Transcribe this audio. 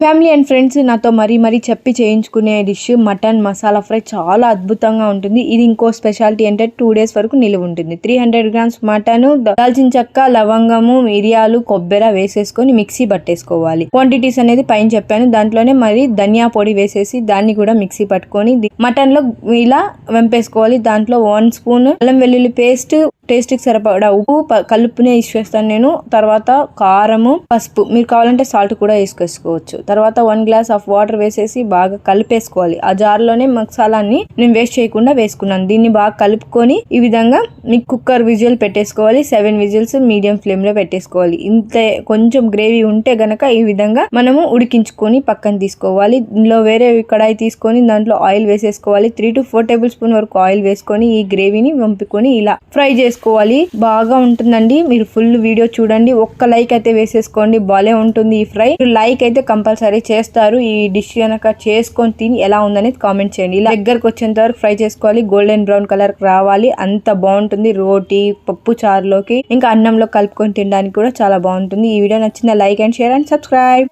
Family and friends నాతో మరీ మరీ చెప్పి చేయించుకునే డిష్ మటన్ మసాలా ఫ్రై చాలా అద్భుతంగా ఉంటుంది. ఇది ఇంకో స్పెషాలిటీ అంటే టూ డేస్ వరకు నిలువ ఉంటుంది. త్రీ హండ్రెడ్ గ్రామ్స్ మటన్ దాల్చిన చెక్క లవంగము మిరియాలు కొబ్బరి వేసేసుకొని మిక్సీ పట్టేసుకోవాలి. క్వాంటిటీస్ అనేది పైన చెప్పాను. దాంట్లోనే మరి ధనియా పొడి వేసేసి దాన్ని కూడా మిక్సీ పట్టుకొని మటన్లో ఇలా వెంపేసుకోవాలి. దాంట్లో వన్ స్పూన్ అల్లం వెల్లుల్లి పేస్ట్ టేస్ట్కి సరిపడా ఉప్పు కలుపునే వేసేస్తాను నేను. తర్వాత కారము పసుపు. మీరు కావాలంటే సాల్ట్ కూడా వేసుకేసుకోవచ్చు తర్వాత వన్ గ్లాస్ ఆఫ్ వాటర్ వేసేసి బాగా కలిపేసుకోవాలి. ఆ జార్లోనే మసాలాన్ని నేను వేస్ట్ చేయకుండా వేసుకున్నాను. దీన్ని బాగా కలుపుకొని ఈ విధంగా మీకు కుక్కర్ విజిల్ పెట్టేసుకోవాలి. సెవెన్ విజిల్స్ మీడియం ఫ్లేమ్లో పెట్టేసుకోవాలి. ఇంత కొంచెం గ్రేవీ ఉంటే గనక ఈ విధంగా మనము ఉడికించుకొని పక్కన తీసుకోవాలి. ఇందులో వేరే కడాయి తీసుకొని దాంట్లో ఆయిల్ వేసేసుకోవాలి. Three to four tablespoon వరకు ఆయిల్ వేసుకొని ఈ గ్రేవీని వంపుకొని ఇలా ఫ్రై చేసుకోవాలి బాగా ఉంటుందండి. మీరు ఫుల్ వీడియో చూడండి. ఒక్క లైక్ అయితే వేసేసుకోండి. భలే ఉంటుంది ఈ ఫ్రై. లైక్ అయితే కంపల్సరీ చేస్తారు. ఈ డిష్ కనుక చేసుకొని తిని ఎలా ఉందనేది కామెంట్ చేయండి. ఇలా దగ్గరకు వచ్చేంత వరకు ఫ్రై చేసుకోవాలి. గోల్డెన్ బ్రౌన్ కలర్ రావాలి. అంత బాగుంటుంది రోటీ పప్పు చారులోకి. ఇంకా అన్నంలో కలుపుకొని తినడానికి కూడా చాలా బాగుంటుంది. ఈ వీడియో నచ్చిన like and share and subscribe.